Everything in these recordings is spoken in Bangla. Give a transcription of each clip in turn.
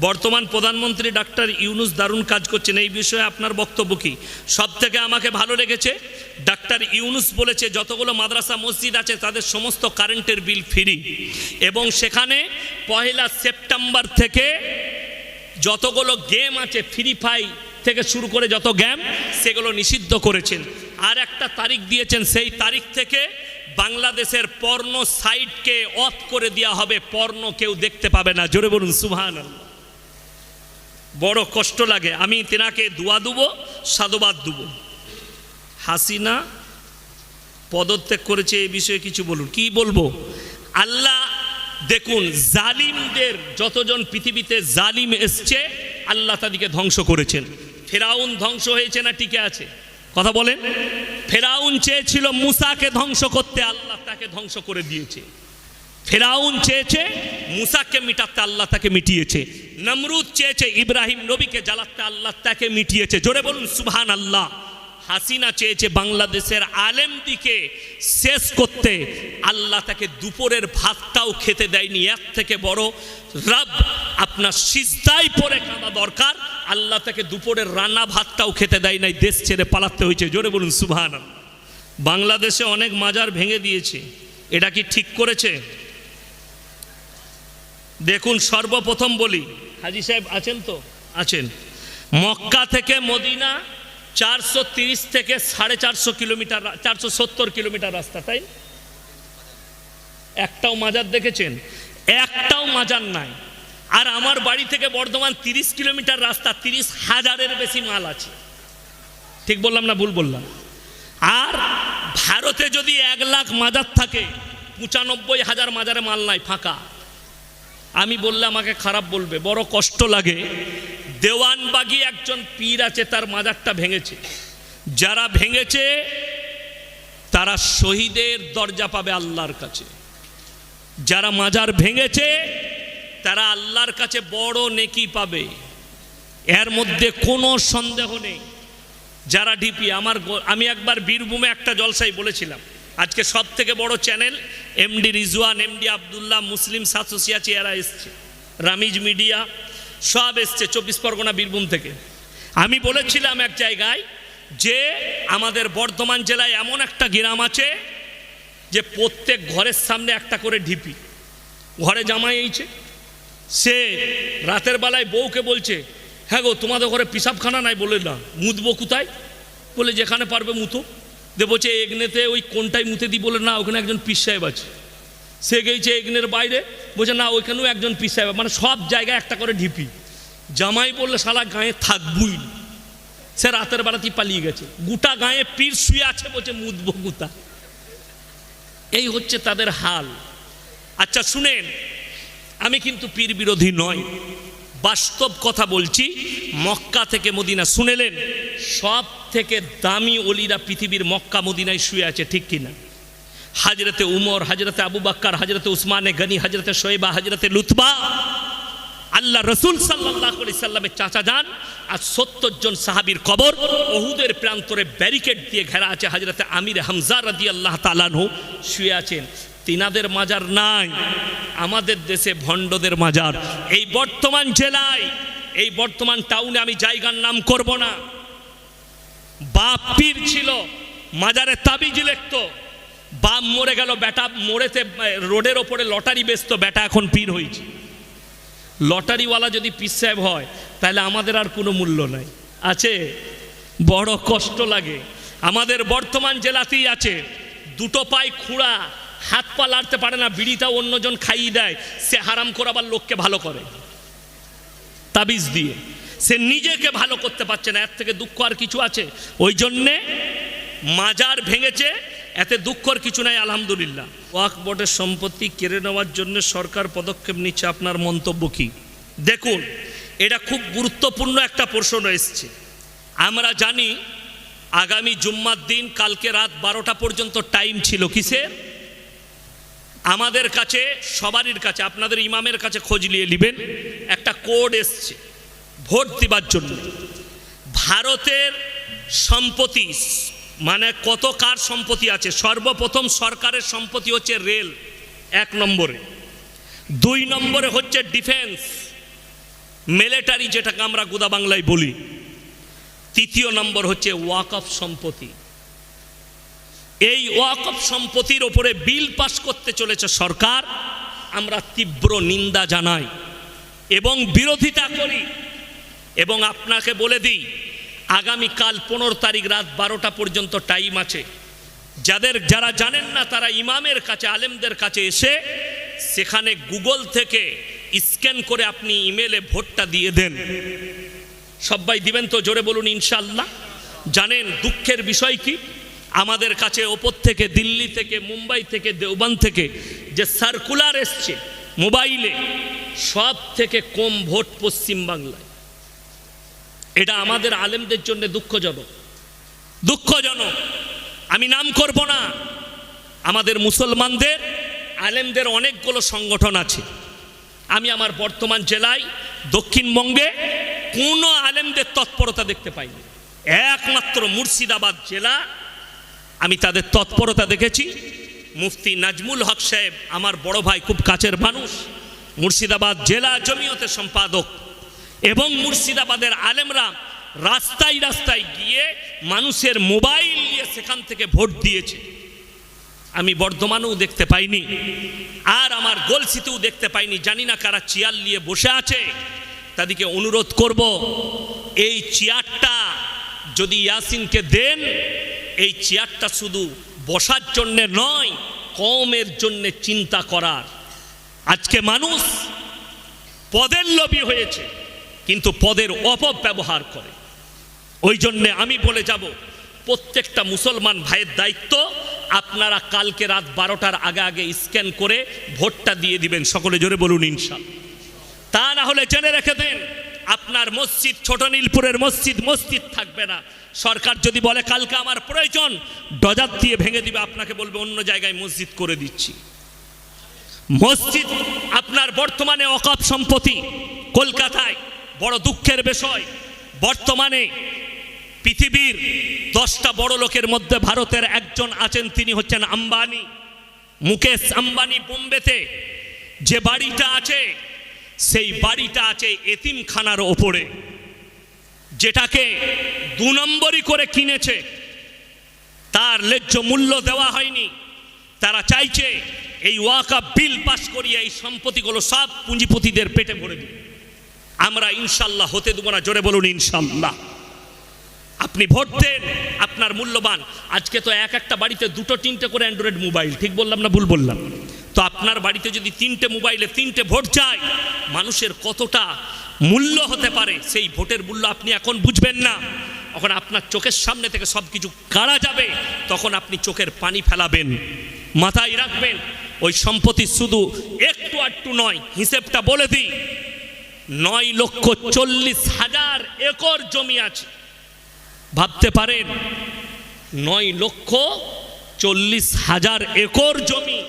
বর্তমান প্রধানমন্ত্রী ডাক্তার ইউনুস দারুণ কাজ করছেন। এই বিষয়ে আপনার বক্তব্য কি? সব থেকে আমাকে ভালো লেগেছে, ডাক্তার ইউনুস বলেছে, যতগুলো মাদ্রাসা, মসজিদ আছে, তাদের সমস্ত কারেন্টের বিল ফ্রি। এবং সেখানে পহেলা সেপ্টেম্বর থেকে যতগুলো গেম আছে, ফ্রি ফাই থেকে শুরু করে যত গেম, সেগুলো নিষিদ্ধ করেছেন। আর একটা তারিখ দিয়েছেন, সেই তারিখ থেকে বাংলাদেশের পর্ণ সাইটকে অফ করে দেওয়া হবে। পর্ণ কেউ দেখতে পাবে না। জোরে বলুন সুভান বড় কষ্ট লাগে। আমি তেনাকে দোয়া দেবো, সাধুবাদ দেবো। হাসিনা পদত্যাগ করেছে এই বিষয়ে কিছু বলুন। কি বলব? আল্লাহ দেখুন, জালিমদের যতজন পৃথিবীতে জালিম এসছে, আল্লাহ তাদেরকে ধ্বংস করেছেন। ফেরাউন ধ্বংস হয়েছে না টিকে আছে? কথা বলেন। ফেরাউন চেয়েছিল মুসাকে ধ্বংস করতে, আল্লাহ তাকে ধ্বংস করে দিয়েছে। ফেরাউন চেয়েছে, মুসাকে মিটাতে আল্লাহ তাকে মিটিয়েছে, নমরুদ চেয়েছে, ইব্রাহিম নবীকে জ্বালাতে আল্লাহ তাকে মিটিয়েছে। জোরে বলুন সুবহান আল্লাহ হাসিনা চেয়েছে বাংলাদেশের আলেম দিকে শেষ করতে। আল্লাহ তাকে দুপুরের ভাতটাও খেতে দেয়নি, এক থেকে বড় রব আপনার সিজদাই পরে খাওয়া দরকার। আল্লাহ তাকে দুপুরের রান্না ভাতটাও খেতে দেয় নাই, দেশ ছেড়ে পালাতে হয়েছে। জোরে বলুন সুবহান বাংলাদেশে অনেক মাজার ভেঙে দিয়েছে। এটা কি ঠিক করেছে? দেখুন সর্বপ্রথম বলি। হাজি সাহেব আছেন তো? আছেন। মক্কা থেকে মদিনা চারশো তিরিশ থেকে সাড়ে চারশো কিলোমিটার চারশো সত্তর কিলোমিটার রাস্তা তাই একটাও মাজার দেখেছেন? একটাও মাজার নাই। আর আমার বাড়ি থেকে বর্ধমান তিরিশ কিলোমিটার রাস্তা তিরিশ হাজারের বেশি মাল আছে। ঠিক বললাম না ভুল বললাম? আর ভারতে যদি এক লাখ মাজার থাকে পঁচানব্বই হাজার মাজারে মাল নাই ফাঁকা। আমি বললে আমাকে খারাপ বলবে, বড় কষ্ট লাগে। দেওয়ানবাগি একজন পীর আছে, তার মাজারটা ভেঙেছে। যারা ভেঙেছে, তারা শহীদের দরজা পাবে আল্লাহর কাছে। যারা মাজার ভেঙেছে, তারা আল্লাহর কাছে বড় নেকি পাবে। এর মধ্যে কোনো সন্দেহ নেই। যারা ডিপি, আমার আমি একবার বীরভূমে একটা জলসাই বলেছিলাম। আজকে সব থেকে বড় channel MD Rizwan MD Abdullah, মুসলিম সাসোসিয়াচি এরা এসছে। রামিজ মিডিয়া, সব এসছে চব্বিশ পরগনা বীরভূম থেকে। আমি বলেছিলাম এক জায়গায় যে আমাদের বর্ধমান জেলায় এমন একটা গ্রাম আছে যে প্রত্যেক ঘরের সামনে একটা করে ঢিপি। ঘরে জামাই এইছে। সে রাতের বেলায় বউকে বলছে হ্যাঁ গো, তোমাদের ঘরে পিসাবখানা নাই বলে না। মুতবো কোথায়? বলে, যেখানে পারবে মুতো। দে বলছে এগনেতে ওই কোনটাই মুতে দিই বলে, না, ওখানে একজন পিস সাহেব আছে। সে গেছে এগনের বাইরে, বলছে, না, ওইখানেও একজন পিস সাহেব মানে সব জায়গায় একটা করে ঢিপি। জামাই বললে সারা গায়ে থাকবই সে রাতের বেলাতেই পালিয়ে গেছে। গোটা গায়ে পীর শুয়ে আছে বলছে, মুদবো গুতা এই হচ্ছে তাদের হাল। আচ্ছা শুনেন, আমি কিন্তু পীর বিরোধী নয় বাস্তব কথা বলছি, মক্কা থেকে মদিনা। শুনেলেন? সব থেকে দামি অলিরা পৃথিবীর মক্কা মদিনায় শুয়ে আছে, ঠিক কিনা? হাজরতে উমর, হাজরতে আবু বাক্কার, হাজরতে উসমানে গনি, হাজরতে শোয়েবা, হাজরতে লুতবা। আল্লাহ রসুল সাল্লাহ সাল্লামের চাচা যান আর সত্তর জন সাহাবির কবর ওহুদের প্রান্তরে ব্যারিকেড দিয়ে ঘেরা আছে। হাজরতে আমির হামজা রাদি আল্লাহ তালানহু শুয়ে আছেন। তিনাদের মাজার নাই, আমাদের দেশে ভণ্ডদের মাজার। এই বর্তমান জেলায়, এই বর্তমান টাউনে আমি জায়গার নাম করব না। বাপ পীর ছিল, মাজারে তাবিজ লিখতো। বাপ মরে গেল, বেটা মরেতে রোডের ওপরে লটারি বেচতো, বেটা এখন পীর হয়েছে। লটারিওয়ালা যদি পীর সাহেব হয়, তাহলে আমাদের আর কোনো মূল্য নাই। আছে? বড় কষ্ট লাগে। আমাদের বর্তমান জেলাতেই আছে, দুটো পায়ে খুঁড়া, হাত পা লাড়তে পারে না, বিড়িটা অন্যজন খাইয়ে দেয়, সে হারাম করাবার লোককে ভালো করে। তাবিজ দিয়ে। সে নিজেকে ভালো করতে পারছে না, এর থেকে দুঃখ আর কিছু আছে? ওই জন্যে মাজার ভেঙেছে, এতে দুঃখর কিছু নাই, আলহামদুলিল্লাহ। ওয়াক বোর্ডের সম্পত্তি কেড়ে নেওয়ার জন্য সরকার পদক্ষেপ নিচ্ছে, আপনার মন্তব্য কি? দেখুন, এটা খুব গুরুত্বপূর্ণ একটা প্রশ্ন এসছে। আমরা জানি, আগামী জুম্মার দিন, কালকে রাত বারোটা পর্যন্ত টাইম ছিল কিসের? আমাদের কাছে সবারই কাছে, আপনাদের ইমামের কাছে খোঁজ নিয়ে নেবেন, একটা কোড এসছে। ভোট দিবার জন্য। ভারতের সম্পত্তি মানে কত কার সম্পত্তি আছে? সর্বপ্রথম সরকারের সম্পত্তি হচ্ছে রেল, এক নম্বরে। দুই নম্বরে হচ্ছে ডিফেন্স, মিলিটারি যেটাকে আমরা গোদা বাংলায় বলি। তৃতীয় নম্বর হচ্ছে ওয়াকফ সম্পত্তি। এই ওয়াকফ সম্পত্তির ওপরে বিল পাস করতে চলেছে সরকার। আমরা তীব্র নিন্দা জানাই এবং বিরোধিতা করি। এবং আপনাকে বলে দিই, আগামীকাল পনেরো তারিখ রাত বারোটা পর্যন্ত টাইম আছে। যাদের, যারা জানেন না, তারা ইমামের কাছে, আলেমদের কাছে এসে সেখানে গুগল থেকে স্ক্যান করে আপনি ইমেলে ভোটটা দিয়ে দেন। সবাই দিবেন তো? জোরে বলুন ইনশাল্লাহ জানেন দুঃখের বিষয় কি? আমাদের কাছে ওপর থেকে, দিল্লি থেকে, মুম্বাই থেকে দেওবান থেকে যে সার্কুলার এসছে মোবাইলে সব থেকে কম ভোট পশ্চিম বাংলায় এটা আমাদের আলেমদের জন্য দুঃখজনক। দুঃখজনক। আমি নাম করব না। আমাদের মুসলমানদের, আলেমদের অনেকগুলো সংগঠন আছে। আমি আমার বর্তমান জেলায়, দক্ষিণবঙ্গে কোনো আলেমদের তৎপরতা দেখতে পাইনি। একমাত্র মুর্শিদাবাদ জেলা, আমি তাদের তৎপরতা দেখেছি। মুফতি নাজমুল হক সাহেব, আমার বড় ভাই, খুব কাছের মানুষ। মুর্শিদাবাদ জেলা জমিয়তের সম্পাদক। এবং মুর্শিদাবাদের আলেমরা রাস্তায় রাস্তায় গিয়ে মানুষের মোবাইল নিয়ে সেখান থেকে ভোট দিয়েছে। আমি বর্ধমানেও দেখতে পাইনি, আর আমার গলসিতেও দেখতে পাইনি, জানি না কারা চেয়ার নিয়ে বসে আছে। তাদেরকে অনুরোধ করব, এই চেয়ারটা যদি ইয়াসিনকে দেন, এই চেয়ারটা শুধু বসার জন্যে নয়, কমের জন্যে চিন্তা করার। আজকে মানুষ পদের লোভী হয়েছে। কিন্তু পদের অপব্যবহার করে। ওই জন্যে আমি বলে যাব, প্রত্যেকটা মুসলমান ভাইয়ের দায়িত্ব আপনারা কালকে রাত বারোটার আগে আগে স্ক্যান করে ভোটটা দিয়ে দিবেন, সকলে জোরে বলুন ইনশাল। তা না হলে জেনে রেখে দেন, আপনার মসজিদ ছোট নীলপুরের মসজিদ মসজিদ থাকবে না। সরকার যদি বলে কালকে আমার প্রয়োজন ডজার দিয়ে ভেঙে দিবে, আপনাকে বলবে অন্য জায়গায় মসজিদ করে দিচ্ছি। মসজিদ আপনার বর্তমানে অকাপ সম্পত্তি, কলকাতায়। বড় দুঃখের বিষয়। বর্তমানে পৃথিবীর দশটা বড় লোকের মধ্যে ভারতের একজন আছেন, তিনি হচ্ছেন আম্বানি, মুকেশ আম্বানি বোম্বেতে। যে বাড়িটা আছে, সেই বাড়িটা আছে এতিমখানার ওপরে। যেটাকে দু নম্বরই করে কিনেছে। তার ন্যায্য মূল্য দেওয়া হয়নি। তারা চাইছে এই ওয়াকা বিল পাস করিয়ে এই সম্পত্তিগুলো সব পুঁজিপতিদের পেটে ভরে দিবে আমরা ইনশাল্লাহ হতে দেবো না। জোরে বলুন, ইনশাল্লাহ। আপনি ভোট দেন, আপনার মূল্যবান। আজকে তো এক একটা বাড়িতে দুটো, তিনটে করে অ্যান্ড্রয়েড মোবাইল ঠিক বললাম না ভুল বললাম? তো আপনার বাড়িতে যদি তিনটে মোবাইলে তিনটে ভোট যায়, মানুষের কতটা মূল্য হতে পারে? সেই ভোটের মূল্য আপনি এখন বুঝবেন না। তখন আপনার চোখের সামনে থেকে সব কিছু কারা যাবে, তখন আপনি চোখের পানি ফেলাবেন, মাথায় রাখবেন। ওই সম্পত্তি শুধু একটু আটটু নয়, হিসেবটা বলে দিই। নয় লক্ষ চল্লিশ হাজার একর জমি আছে। ভাবতে পারেন, নয় লক্ষ চল্লিশ হাজার একর জমি।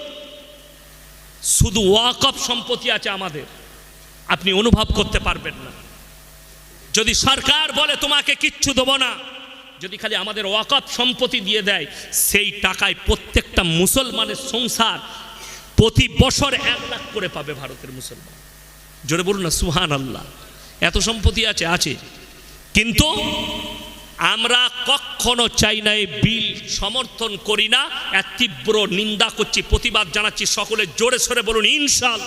শুধু ওয়াকফ সম্পত্তি আছে আমাদের। আপনি অনুভব করতে পারবেন না। যদি সরকার বলে, তোমাকে কিচ্ছু দেবো না। যদি খালি আমাদের ওয়াকফ সম্পত্তি দিয়ে দেয়, সেই টাকায় প্রত্যেকটা মুসলমানের সংসার প্রতি বছর এক লাখ করে পাবে ভারতের মুসলমান। জোরে বলুন না সুহান আল্লাহ এত সম্পত্তি আছে আছে। কিন্তু আমরা কখনো চাই না এই বিল সমর্থন করি না এক তীব্র নিন্দা করছি, প্রতিবাদ জানাচ্ছি, সকলে জোরে সরে বলুন ইনশাল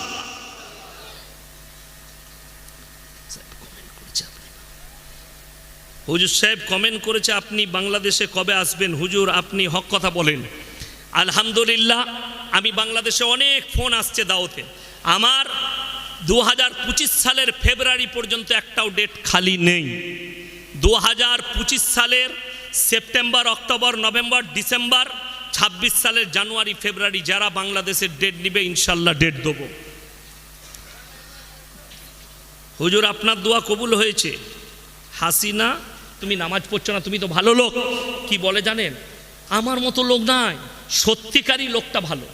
হুজুর সাহেব কমেন্ট করেছে, আপনি বাংলাদেশে কবে আসবেন? হুজুর, আপনি হক কথা বলেন। আলহামদুলিল্লাহ, আমি বাংলাদেশে অনেক ফোন আসছে দাওতে আমার দু হাজার পঁচিশ সালের ফেব্রুয়ারি পর্যন্ত একটাও ডেট খালি নেই। দু হাজার পঁচিশ সালের সেপ্টেম্বর, অক্টোবর, নভেম্বর, ডিসেম্বর, ছাব্বিশ সালের জানুয়ারি, ফেব্রুয়ারি যারা বাংলাদেশের ডেট নিবে, ইনশাল্লাহ ডেট দেবো। হুজুর, আপনার দোয়া কবুল হয়েছে? হাসিনা, তুমি নামাজ পড়ছো না, তুমি তো ভালো লোক। কি বলে জানেন? আমার মতো লোক নাই, সত্যিকারই লোকটা ভালো।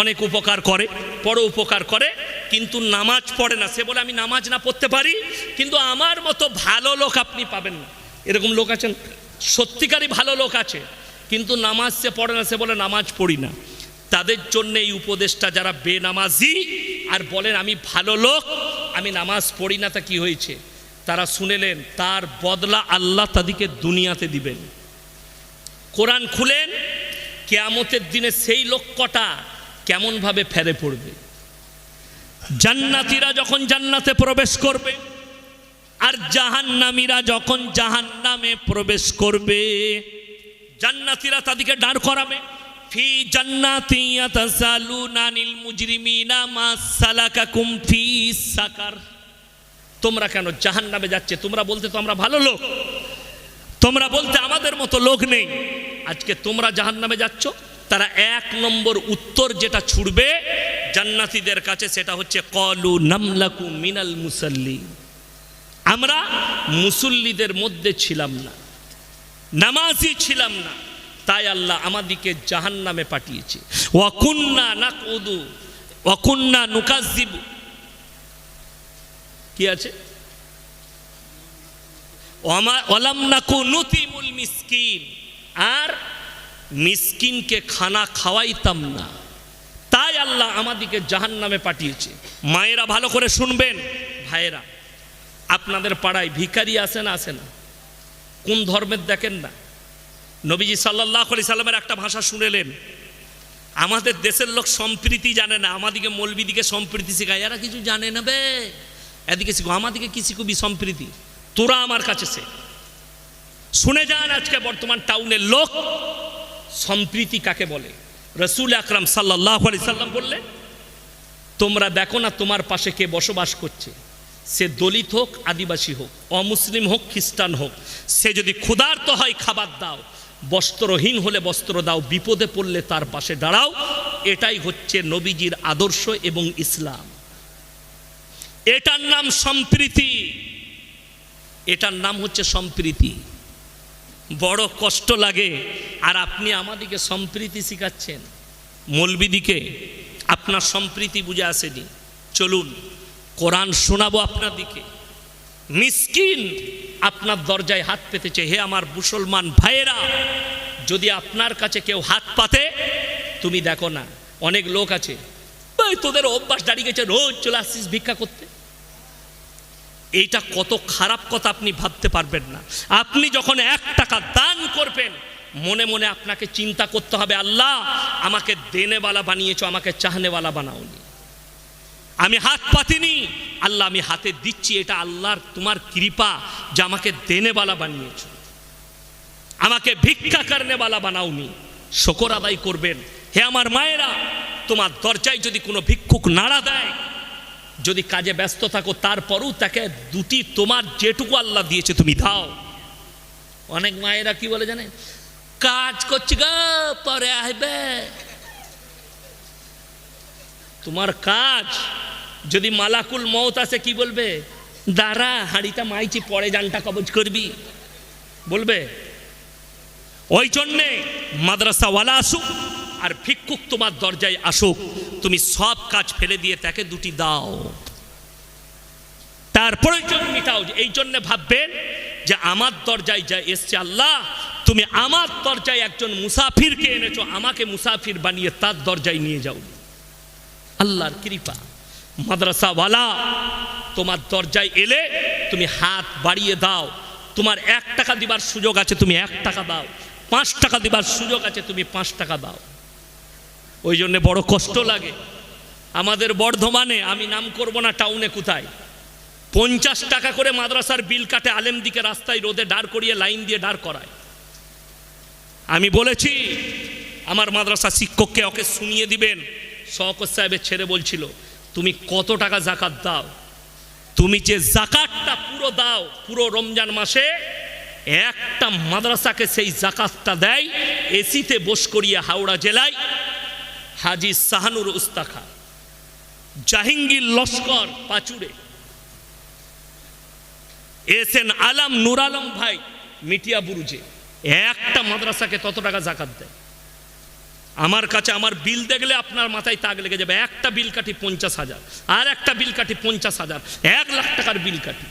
অনেক উপকার করে বড় উপকার করে কিন্তু নামাজ পড়ে না। সে বলে, আমি নামাজ না পড়তে পারি, কিন্তু আমার মতো ভালো লোক আপনি পাবেন না। এরকম লোক আছেন, সত্যিকারই ভালো লোক আছে, কিন্তু নামাজ সে পড়ে না, সে বলে, নামাজ পড়ি না। তাদের জন্য এই উপদেশটা, যারা বেনামাজি আর বলেন, আমি ভালো লোক, আমি নামাজ পড়ি না, তা কি হয়েছে? তারা শুনেলেন, তার বদলা আল্লাহ তাদেরকে দুনিয়াতে দিবেন। কোরআন খুলেন, কেয়ামতের দিনে সেই লোক কটা কেমনভাবে ফেরে পড়বে? জান্নাতিরা যখন জান্নাতে প্রবেশ করবে, আর জাহান্নামীরা যখন জাহান্নামে প্রবেশ করবে, জান্নাতিরা তাদেরকে দাঁড় করাবে। ফি জান্নাতি ইয়াতাসালুনা আনিল মুজরিমিনা মা সালাকাকুম ফি সাকার। তোমরা কেন জাহান্নামে যাচ্ছে? তোমরা বলতে তো আমরা ভালো লোক। তোমরা বলতে আমাদের মতো লোক নেই। আজকে তোমরা জাহান্নামে যাচ্ছ? তারা এক নম্বর উত্তর যেটা ছুড়বে জান্নাতীদের কাছে সেটা হচ্ছে কলু নামলাকু মিনাল মুসল্লি আমরা মুসল্লিদের মধ্যে ছিলাম না, নামাজি ছিলাম না, তাই আল্লাহ আমাদিকে জাহান্নামে পাঠিয়েছে। ওয়াকুন্না নাকুদু ওয়াকুন্না নুকাজিবু কি আছে? ওলাম নাকু নুতিমুল মিসকিন। আর মিসকিনকে খানা খাওয়াইতাম না। তাই আল্লাহ আমাদিকে জাহান্নামে পাঠিয়েছে। মায়েরা ভালো করে শুনবেন। ভাইয়েরা, আপনাদের পাড়ায় ভিখারি আসে না আসে না? কোন ধর্মের দেখেন না? নবীজি সাল্লাহ আলি সাল্লামের একটা ভাষা শুনেলেন। আমাদের দেশের লোক সম্প্রীতি জানে না। আমাদিকে মৌলবিদিকে সম্প্রীতি শেখায়। এরা কিছু জানে না বে। এদিকে শিখো, আমাদিকে কি শিখবি সম্প্রীতি? তোরা আমার কাছে সে শুনে যান আজকে বর্তমান টাউনের লোক। সম্প্রীতি কাকে বলে? রসুল আকরাম সাল্লাহ আলি সাল্লাম বললেন, তোমরা দেখো না তোমার পাশে কে বসবাস করছে। সে দলিত হোক, আদিবাসী হোক, অমুসলিম হোক, খ্রিস্টান হোক, সে যদি ক্ষুধার্ত হয়, খাবার দাও। বস্ত্রহীন হলে বস্ত্র দাও, বিপদে পড়লে তার পাশে দাঁড়াও। এটাই হচ্ছে নবীজির আদর্শ এবং ইসলাম। এটার নাম সম্প্রীতি। এটার নাম হচ্ছে সম্প্রীতি। বড় কষ্ট লাগে। আর আপনি আমাদিকে সম্প্রীতি শিখাচ্ছেন। মৌলবিদিকে আপনার সম্প্রীতি বুঝে আসেনি। চলুন, কোরআন শোনাবো আপনার দিকে। মিসকিন আপনার দরজায় হাত পেতেছে। হে আমার মুসলমান ভাইয়েরা, যদি আপনার কাছে কেউ হাত পাতে, তুমি দেখো না, অনেক লোক আছে। তোদের অভ্যাস দাঁড়িয়ে গেছে, রোজ চলে আসছিস ভিক্ষা করতে। এইটা কত খারাপ কথা আপনি ভাবতে পারবেন না। আপনি যখন এক টাকা দান করবেন, মনে মনে আপনাকে চিন্তা করতে হবে, আল্লাহ, আমাকে দেনেওয়ালা বানিয়েছ, আমাকে চাহনেওয়ালা বানাওনি। আমি হাত পাতিনি, আল্লাহ, আমি হাতে দিচ্ছি, এটা আল্লাহর তোমার কৃপা যে আমাকে দেনেওয়ালা বানিয়েছ। আমাকে ভিক্ষা করনেওয়ালা বানাওনি। শকর আদায় করবেন। হে আমার মায়েরা, তোমার দরজায় যদি কোনো ভিক্ষুক নাড়া দেয় যদি কাজে ব্যস্ত থাকো, তারপরেও তাকে দুটি তোমার যেটুকু আল্লাহ দিয়েছে তুমি দাও। অনেক মায়েরা কি বলে জানে কাজ করছি গো, পরে আসবে। তোমার কাজ, যদি মালাকুল মত আসে কি বলবে? দাঁড়া, হাঁড়িটা মাইছি, পরে জানটা কবজ করবি। বলবে, ওই জন্যে মাদ্রাসাওয়ালা আসুক আর ভিক্ষুক তোমার দরজায় আসুক, তুমি সব কাজ ফেলে দিয়ে তাকে দুটি দাও। তার প্রয়োজন মিটাও এই জন্যে ভাববেন যে আমার দরজায় যা এসছে আল্লাহ, তুমি আমার দরজায় একজন মুসাফিরকে এনেছো, আমাকে মুসাফির বানিয়ে তার দরজায় নিয়ে যাও। আল্লাহর কৃপা। মাদ্রাসাওয়ালা, তোমার দরজায় এলে তুমি হাত বাড়িয়ে দাও। তোমার এক টাকা দিবার সুযোগ আছে, তুমি এক টাকা দাও। পাঁচ টাকা দিবার সুযোগ আছে, তুমি পাঁচ টাকা দাও। ওই জন্যে বড় কষ্ট লাগে। আমাদের বর্ধমানে, আমি নাম করব না টাউনে কোথায়, পঞ্চাশ টাকা করে মাদ্রাসার বিল কাটে আলেম দিকে রাস্তায় রোদে দাঁড় করিয়ে লাইন দিয়ে দাঁড় করায়। আমি বলেছি, আমার মাদ্রাসা শিক্ষককে ওকে শুনিয়ে দিবেন। শওকত সাহেবের ছেড়ে বলছিল, তুমি কত টাকা জাকাত দাও? তুমি যে জাকাতটা পুরো দাও, পুরো রমজান মাসে, একটা মাদ্রাসাকে সেই জাকাতটা দেয়, এসিতে বস করিয়ে হাওড়া জেলায় হাজি সাহানুর উস্তাখা, জাহাঙ্গীর লস্কর পাচুরে, এস এন আলম নুর আলম ভাই মিটিয়া বুরুজে, একটা মাদ্রাসাকে তত টাকা জাকাত দেয়। আমার কাছে আমার বিল দেখলে আপনার মাথায় তাক লেগে যাবে, একটা বিল কাটি পঞ্চাশ হাজার, আর একটা বিল কাটি পঞ্চাশ হাজার, এক লাখ টাকার বিল কাটি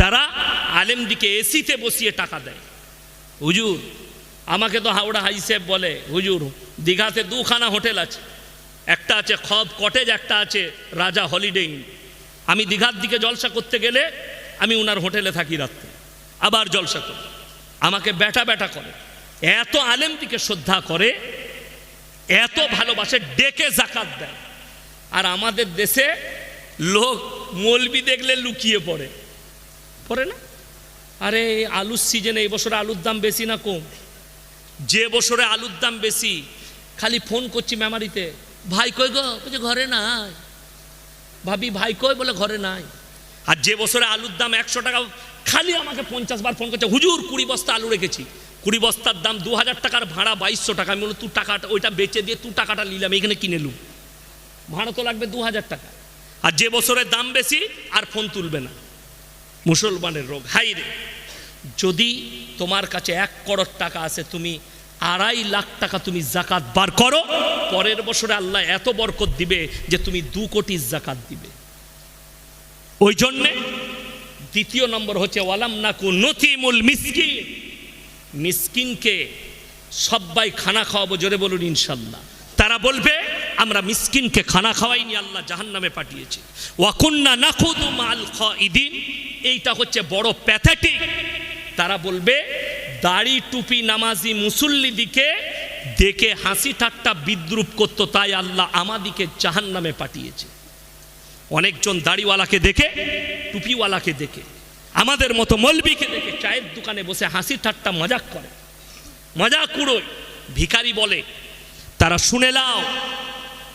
তারা আলেম দিকে এসিতে বসিয়ে টাকা দেয়। হুজুর আমাকে তো হাওড়া হাই সাহেব বলে, হুজুর, দীঘাতে দুখানা হোটেল আছে। একটা আছে খব কটেজ, একটা আছে রাজা হলিডে ইন। আমি দীঘার দিকে জলসা করতে গেলে আমি ওনার হোটেলে থাকি রাত্রে, আবার জলসা করি। আমাকে ব্যাটা ব্যাটা করে। এত আলেমদিকে শ্রদ্ধা করে, এত ভালোবাসে, ডেকে জাকাত দেয়। আর আমাদের দেশে লোক মলবি দেখলে লুকিয়ে পড়ে। পড়ে না? আরে, আলুর সিজনে এই বছরে আলুর দাম বেশি না কম। যে বছরে আলুর দাম বেশি, খালি ফোন করছি মেমারিতে, ভাই কই গো? বলছে, ঘরে নাই। ভাবি, ভাই কই? বলে, ঘরে নাই। আর যে বছরে আলুর দাম একশো টাকা, খালি আমাকে পঞ্চাশ বার ফোন করছে, হুজুর, কুড়ি বস্তা আলু রেখেছি। কুড়ি বস্তার দাম দু হাজার টাকার ভাড়া বাইশশো টাকা। আমি বললাম, তুই টাকাটা, ওইটা বেচে দিয়ে তুই টাকাটা নিলাম এখানে কিনে লু ভাড়া তো লাগবে দু হাজার টাকা। আর যে বছরের দাম বেশি, আর ফোন তুলবে না। মুসলমানের রোগ, হাই রে। যদি তোমার কাছে এক করোড় টাকা আছে তুমি আড়াই লাখ টাকা তুমি জাকাত বার করো, পরের বছরে আল্লাহ এত বরকত দিবে যে তুমি দু কোটি জাকাত দিবে। ওই জন্যে দ্বিতীয় নম্বর হচ্ছে, ওয়ালাম নাকু নথিমুল মিসকিন। মিসকিনকে সবাই খানা খাওয়াবো, জোরে বলুন ইনশাল্লাহ। তারা বলবে, আমরা মিসকিনকে খানা খাওয়াইনি, আল্লাহ জাহান্নামে পাঠিয়েছি। ওয়াকুন্না নাকুদু মাল খাইদিন এইটা হচ্ছে বড় প্যাথেটিক। তারা বলবে দাড়ি টুপি নামাজি মুসল্লিদিকে দেখে হাসি ঠাট্টা বিদ্রুপ করতো, তাই আল্লাহ আমাদিকে জাহান নামে পাঠিয়েছে। অনেকজন দাড়িওয়ালাকে দেখে, টুপিওয়ালাকে দেখে, আমাদের মতো মলবিকে দেখে চায়ের দোকানে বসে হাসি ঠাট্টা মজাক করে। মজা কুড়োয় ভিখারি বলে, তারা শুনে নাও,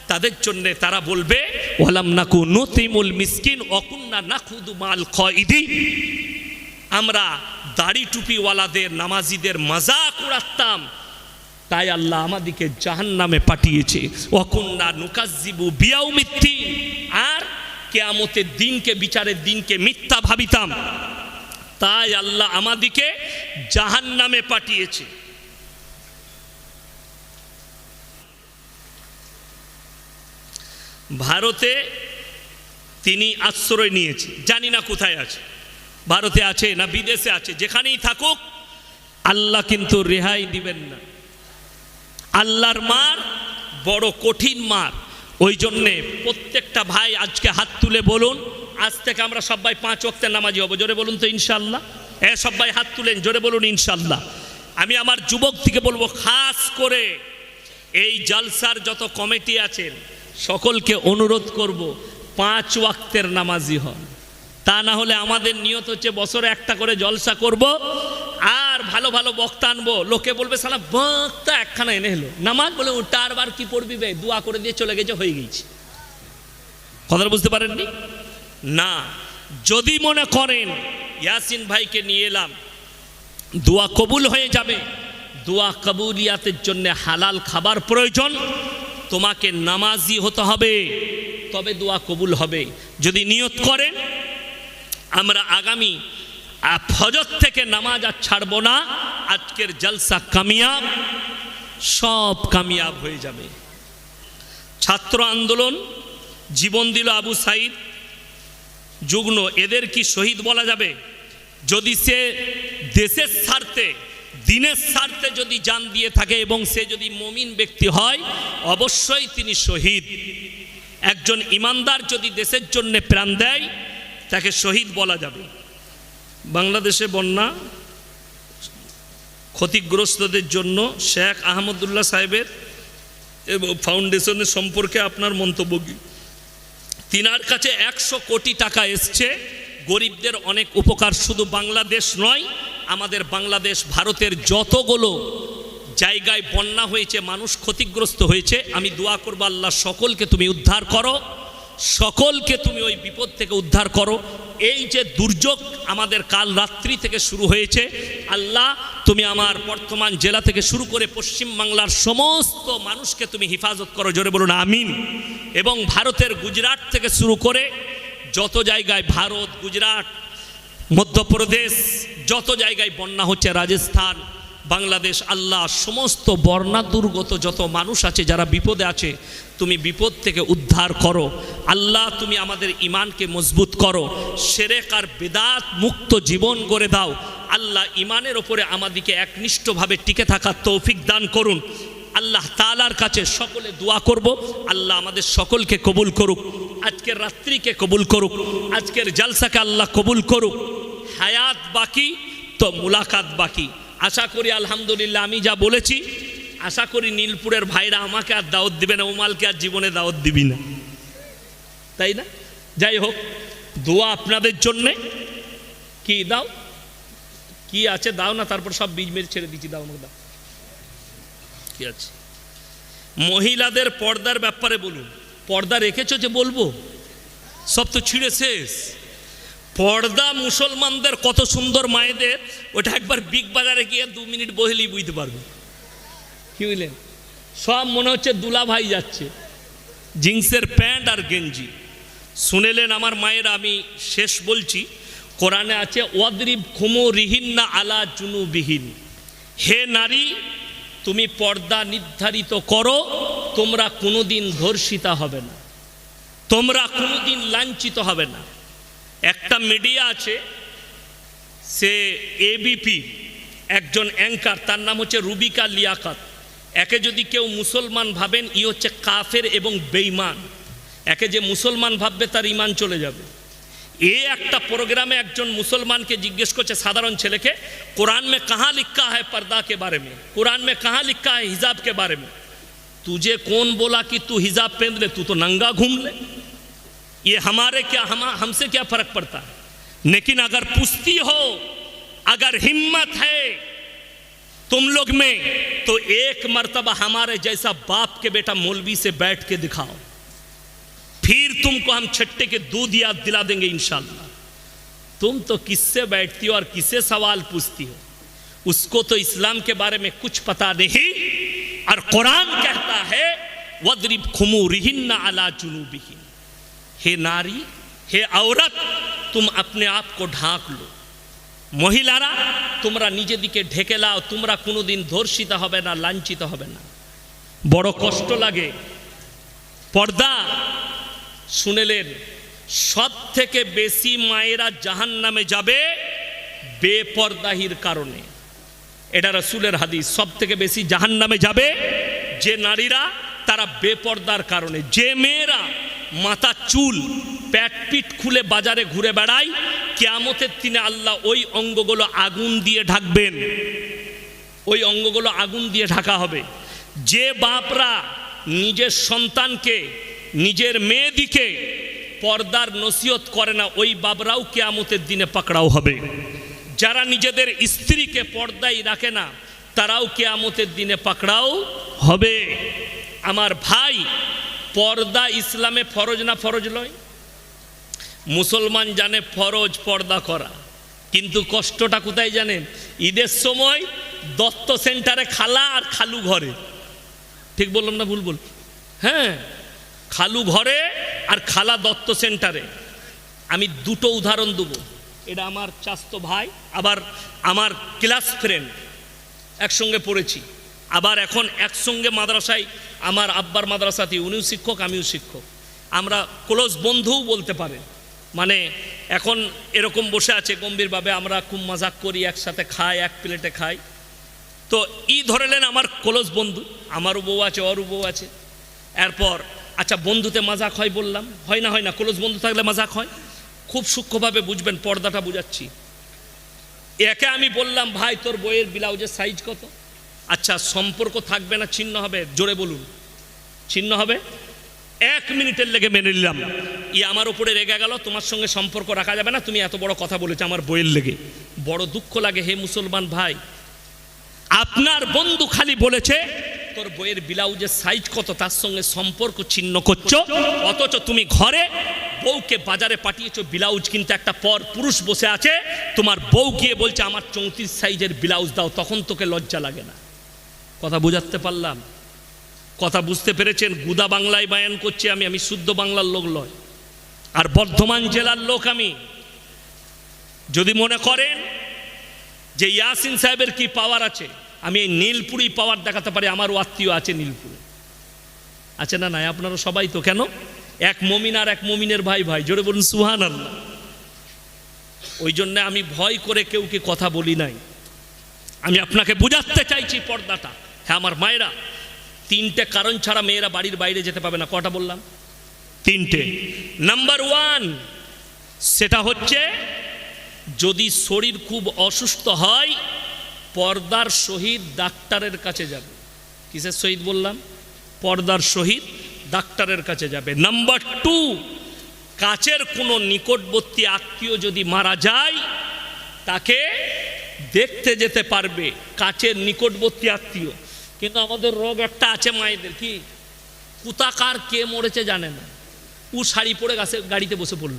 তাদের জন্যে তারা বলবে, ওয়ালাম নাকু নতিমুল মিসকিন অকুন্না নাকুদু মাল খইদি আমরা দাড়ি টুপিওয়ালাদের, নামাজিদের মজাক উড়াতাম। তাই আল্লাহ আমাদিকে জাহান নামে পাঠিয়েছে। অকুন্না নুকাজিবু বিয়াও মিথ্যি আর কেয়ামতের দিনকে, বিচারের দিনকে মিথ্যা ভাবিতাম। তাই আল্লাহ আমাদিকে জাহান নামে পাঠিয়েছে। ভারতে তিনি আশ্রয় নিয়েছে। জানি না কোথায় আছে। ভারতে আছে না বিদেশে আছে, যেখানেই থাকুক, আল্লাহ কিন্তু রেহাই দিবেন না। আল্লাহর মার বড় কঠিন মার। ওই জন্যে প্রত্যেকটা ভাই আজকে হাত তুলে বলুন, আজ থেকে আমরা সবাই পাঁচ অক্তের নামাজি হব। জোরে বলুন তো ইনশাল্লাহ এ সবাই হাত তুলেন, জোরে বলুন ইনশাল্লাহ আমি আমার যুবক থেকে বলব, খাস করে এই জালসার যত কমিটি আছেন, সকলকে অনুরোধ করব, পাঁচ ওয়াক্তের নামাজি হন। তা না হলে আমাদের নিয়ত হচ্ছে বছরে একটা করে জলসা করব, আর ভালো ভালো বক্তা আনব। লোকে বলবে, সালা বক্তা একখানা এনে হলো নামাজ বলে ওটা আর বার কি পড়বি বে? দোয়া করে দিয়ে চলে গেছে, হয়ে গেছে। কথাটা বুঝতে পারেননি? না। যদি মনে করেন, ইয়াসিন ভাইকে নিয়ে এলাম, দোয়া কবুল হয়ে যাবে। দোয়া কবুলিয়াতের জন্য হালাল খাবার প্রয়োজন, তোমাকে নামাজি হতে হবে, তবে দোয়া কবুল হবে। যদি নিয়ত করেন আমরা আগামী ফজর থেকে নামাজ আর ছাড়বো না। আজকের জলসা কামিয়াব, সব কামিয়াব হয়ে যাবে। ছাত্র আন্দোলন, জীবন দিল আবু সাইদ। যুগ্ন, এদের কি শহীদ বলা যাবে? যদি সে দেশের স্বার্থে, দিনের স্বার্থে যদি জান দিয়ে থাকে এবং সে যদি মমিন ব্যক্তি হয়, অবশ্যই তিনি শহীদ। একজন ইমানদার যদি দেশের জন্য প্রাণ দেয় তাকে শহীদ বলা যাবে। বাংলাদেশে বন্যা ক্ষতিগ্রস্তদের জন্য শেখ আহমদুল্লাহ সাহেবের ফাউন্ডেশনের সম্পর্কে আপনার মন্তব্য কি? তিনার কাছে একশো কোটি টাকা এসছে। গরিবদের অনেক উপকার শুধু বাংলাদেশ নয়, আমাদের বাংলাদেশ, ভারতের যতগুলো জায়গায় বন্যা হয়েছে, মানুষ ক্ষতিগ্রস্ত হয়েছে, আমি দোয়া করব আল্লাহ সকলকে তুমি উদ্ধার করো। সকলকে তুমি ওই বিপদ থেকে উদ্ধার করো। এই যে দুর্যোগ আমাদের কাল রাত্রি থেকে শুরু হয়েছে, আল্লাহ তুমি আমার বর্তমান জেলা থেকে শুরু করে পশ্চিম বাংলার সমস্ত মানুষকে তুমি হেফাজত করো, জোরে বলুন, আমিন। এবং ভারতের গুজরাট থেকে শুরু করে যত জায়গায় ভারত, গুজরাট, মধ্যপ্রদেশ, যত জায়গায় বন্যা হচ্ছে, রাজস্থান, বাংলাদেশ, আল্লাহ, সমস্ত বর্ণা দুর্গত যত মানুষ আছে, যারা বিপদে আছে তুমি বিপদ থেকে উদ্ধার করো। আল্লাহ, তুমি আমাদের ইমানকে মজবুত করো। সেরেক আর বেদাত মুক্ত জীবন গড়ে দাও। আল্লাহ ইমানের ওপরে আমাদিকে একনিষ্ঠভাবে টিকে থাকার তৌফিক দান করুন। আল্লাহ তালার কাছে সকলে দোয়া করব। আল্লাহ আমাদের সকলকে কবুল করুক। আজকের রাত্রিকে কবুল করুক। আজকের জালসাকে আল্লাহ কবুল করুক। হায়াত বাকি, তো মুলাকাত বাকি। আশা করি আলহামদুলিল্লাহ আমি যা বলেছি আশা করি নীলপুরের ভাইরা আমাকে আর দাওয়াত দিবে না, উমালকে আর জীবনে দাওয়াত দিবি না। তাই না? যাই হোক, দোয়া আপনাদের জন্যে। কি দাও? কি আছে দাও না, তারপর সব বীজ মেরে ছেড়ে দিচ্ছি, দাও আমাকে, দাও। কি আছে? মহিলাদের পর্দার ব্যাপারে বলুন। পর্দা রেখেছো যে বলব? সব তো ছিঁড়ে শেষ। পর্দা মুসলমানদের কত সুন্দর মায়েদের, ওটা একবার বিগ বাজারে গিয়ে দু মিনিট বহেলেই বুঝতে পারবে। কি বুঝলেন সব মনে হচ্ছে দুলা ভাই যাচ্ছে। জিন্সের প্যান্ট আর গেঞ্জি। শুনেলেন আমার মায়ের, আমি শেষ বলছি, কোরআনে আছে, ওয়াদরিব খুমো রিহিন্না আলা জুনুবিহীন। হে নারী, তুমি পর্দা নির্ধারিত করো, তোমরা কোনোদিন ধর্ষিতা হবে না। তোমরা কোনোদিন লাঞ্ছিত হবে না। একটা মিডিয়া আছে, সে এবিপি একজন অ্যাঙ্কার, তার নাম হচ্ছে রুবিকা লিয়াকাত। একে যদি কেউ মুসলমান ভাবেন ই হচ্ছে কাফের এবং বেইমান একে যে মুসলমান ভাববে তার ইমান চলে যাবে এ একটা প্রোগ্রামে একজন মুসলমানকে জিজ্ঞেস করছে সাধারণ ছেলেকে कुरान में कहाँ लिखा है पर्दा के बारे में कुरान में कहाँ लिखा है हिजाब के बारे में तुझे कौन बोला कि तू हिजाब पहन ले तू तो नंगा घूम ले ये हमारे क्या हम हमसे क्या फर्क पड़ता है लेकिन अगर पुश्ती हो अगर हिम्मत है तुम लोग में तो एक मर्तबा हमारे जैसा बाप के बेटा मौलवी से बैठ के दिखाओ। फिर तुमको हम छट्टे के दूध याद दिला देंगे इंशाल्लाह। तुम तो किससे बैठती हो और किससे सवाल पूछती हो? उसको तो इस्लाम के बारे में कुछ पता नहीं। और कुरान कहता है, वद्रिब खुमू रिहिन्ना अला जुनूबिहिन हे नारी, हे औरत, तुम अपने आप को ढांक लो। মহিলারা, তোমরা নিজেদিকে ঢেকে লাও, তোমরা কোনোদিন ধর্ষিত হবে না, লাঞ্ছিত হবে না। বড় কষ্ট লাগে। পর্দা শুনেলেন সব থেকে বেশি মায়েরা জাহান নামে যাবে বেপর্দাহির কারণে। এটা রসুলের হাদিস। সব থেকে বেশি জাহান নামে যাবে যে নারীরা, তারা বেপর্দার কারণে। যে মেয়েরা মাথা চুল পিট খুলে বাজারে ঘুরে বেড়ায় কেয়ামতের দিনে আল্লাহ ওই অঙ্গগুলো আগুন দিয়ে ঢাকবেন। ওই অঙ্গগুলো আগুন দিয়ে ঢাকা হবে। যে বাপরা নিজের সন্তানকে, নিজের মেয়েদিকে পর্দার নসিহত করে না, ওই বাবরাও কেয়ামতের দিনে পাকড়াও হবে। যারা নিজেদের স্ত্রীকে পর্দায় রাখে না, তারাও কেয়ামতের দিনে পাকড়াও হবে। আমার ভাই পর্দা ইসলামে ফরজ না ফরজ নয় মুসলমান জানে ফরজ পর্দা করা, কিন্তু কষ্টটা কোথায় জানেন ঈদের সময় দত্ত সেন্টারে খালা আর খালু ঘরে। ঠিক বললাম না ভুল বল হ্যাঁ খালু ঘরে আর খালা দত্ত সেন্টারে। আমি দুটো উদাহরণ দেবো। এটা আমার চাস্তো ভাই, আবার আমার ক্লাস ফ্রেন্ড, একসঙ্গে পড়েছি। আবার এখন একসঙ্গে মাদ্রাসায় আমার আব্বার মাদ্রাসাতে, উনিও শিক্ষক, আমিও শিক্ষক। আমরা ক্লোজ বন্ধুও বলতে পারেন। মানে এখন এরকম বসে আছে গম্ভীরভাবে আমরা খুব মজাক করি, একসাথে খাই, এক প্লেটে খাই। তো ই ধরেলেন আমার কলস বন্ধু, আমারও বউ আছে, ওরও বউ আছে। এরপর আচ্ছা বন্ধুতে মাজাক হয় বললাম, হয় না হয় না, কলস বন্ধু থাকলে মাজাক হয়। খুব সূক্ষ্মভাবে বুঝবেন, পর্দাটা বুঝাচ্ছি। একে আমি বললাম, ভাই, তোর বইয়ের ব্লাউজের সাইজ কত? আচ্ছা সম্পর্ক থাকবে না, ছিন্ন হবে। জোরে বলুন। ছিন্ন হবে? এক মিনিটের লেগে মেনে নিলাম। ই আমার উপরে রেগে গেল, তোমার সঙ্গে সম্পর্ক রাখা যাবে না, তুমি এত বড় কথা বলেছ আমার বইয়ের লেগে। বড় দুঃখ লাগে, হে মুসলমান ভাই। আপনার বন্ধু খালি বলেছে, তোর বইয়ের ব্লাউজের সাইজ কত, তার সঙ্গে সম্পর্ক ছিন্ন করছ? অথচ তুমি ঘরে বউকে বাজারে পাঠিয়েছো, ব্লাউজ কিন্তু একটা পর পুরুষ বসে আছে, তোমার বউ গিয়ে বলছে, আমার চৌত্রিশ সাইজের ব্লাউজ দাও, তখন তোকে লজ্জা লাগে না। কথা বুঝাতে পারলাম? কথা বুঝতে পেরেছেন? গুদা বাংলায় বায়ান করছি আমি আমি শুদ্ধ বাংলার লোক লয় আর বর্ধমান জেলার লোক আমি। যদি মনে করেন যে ইয়াসিন সাহেবের কি পাওয়ার আছে, আমি এই নীলপুরি পাওয়ার দেখাতে পারি, আমারও আত্মীয় আছে নীলপুরে। আছে না নাই? আপনারা সবাই তো কেন? এক মমিন আর এক মমিনের ভাই ভাই। জোরে বলুন সুহান আল্লাহ ওই জন্য আমি ভয় করে কেউ কি কথা বলি নাই। আমি আপনাকে বুঝাতে চাইছি পর্দাটা। হ্যাঁ আমার মায়েরা তিনটে কারণ ছাড়া মেয়েরা বাড়ির বাইরে যেতে পাবে না। কটা বললাম? তিনটে। নাম্বার ওয়ান সেটা হচ্ছে যদি শরীর খুব অসুস্থ হয় পর্দার সহিত ডাক্তারের কাছে যাবে। কিসের সহিত বললাম? পর্দার সহিত ডাক্তারের কাছে যাবে। নাম্বার টু কাছের কোনো নিকটবর্তী আত্মীয় যদি মারা যায় তাকে দেখতে যেতে পারবে কাছের নিকটবর্তী আত্মীয়। কিন্তু আমাদের রোগ একটা আছে মায়েদের, কি? কুতাকার কে মরেছে জানে না। ও শাড়ি পরে গাছে, গাড়িতে বসে পড়ল।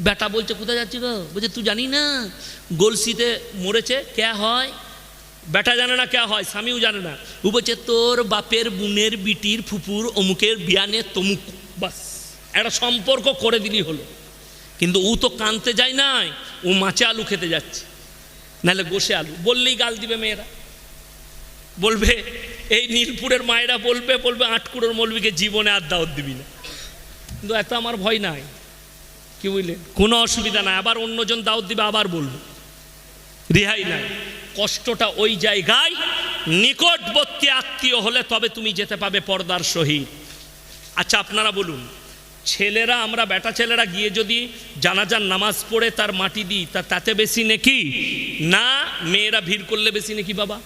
বেটা বলছে, কোথায় যাচ্ছি গো? বলছে, তুই জানি না, গলসিতে মরেছে কে হয়? বেটা জানে না কে হয়, স্বামীও জানে না। ও বলছে, তোর বাপের বোনের বিটির ফুপুর অমুকের বিয়ানে তমুক, বাস। একটা সম্পর্ক করে দিলি হলো। কিন্তু ও তো কানতে যায় নাই, ও মাছে আলু খেতে যাচ্ছে। নাহলে গোসে আলু, বললেই গাল দিবে মেয়েরা। বলবে, এই নীলপুরের মায়েরা বলবে বলবে, আটকুড়োর মলবিকে জীবনে আর দাওয়াত দিবি না। কিন্তু এত আমার ভয় নাই। কি বুঝলেন? কোনো অসুবিধা নাই। আবার অন্যজন দাওয়াত দিবে, আবার বলব। রেহাই নাই। কষ্টটা ওই জায়গায়, নিকটবর্তী আত্মীয় হলে তবে তুমি যেতে পাবে পর্দার সহিত। আচ্ছা আপনারা বলুন, ছেলেরা, আমরা বেটা ছেলেরা গিয়ে যদি জানাজার নামাজ পড়ে তার মাটি দিই, তা তাতে বেশি নাকি? না, মেয়েরা ভিড় করলে বেশি নাকি বাবা?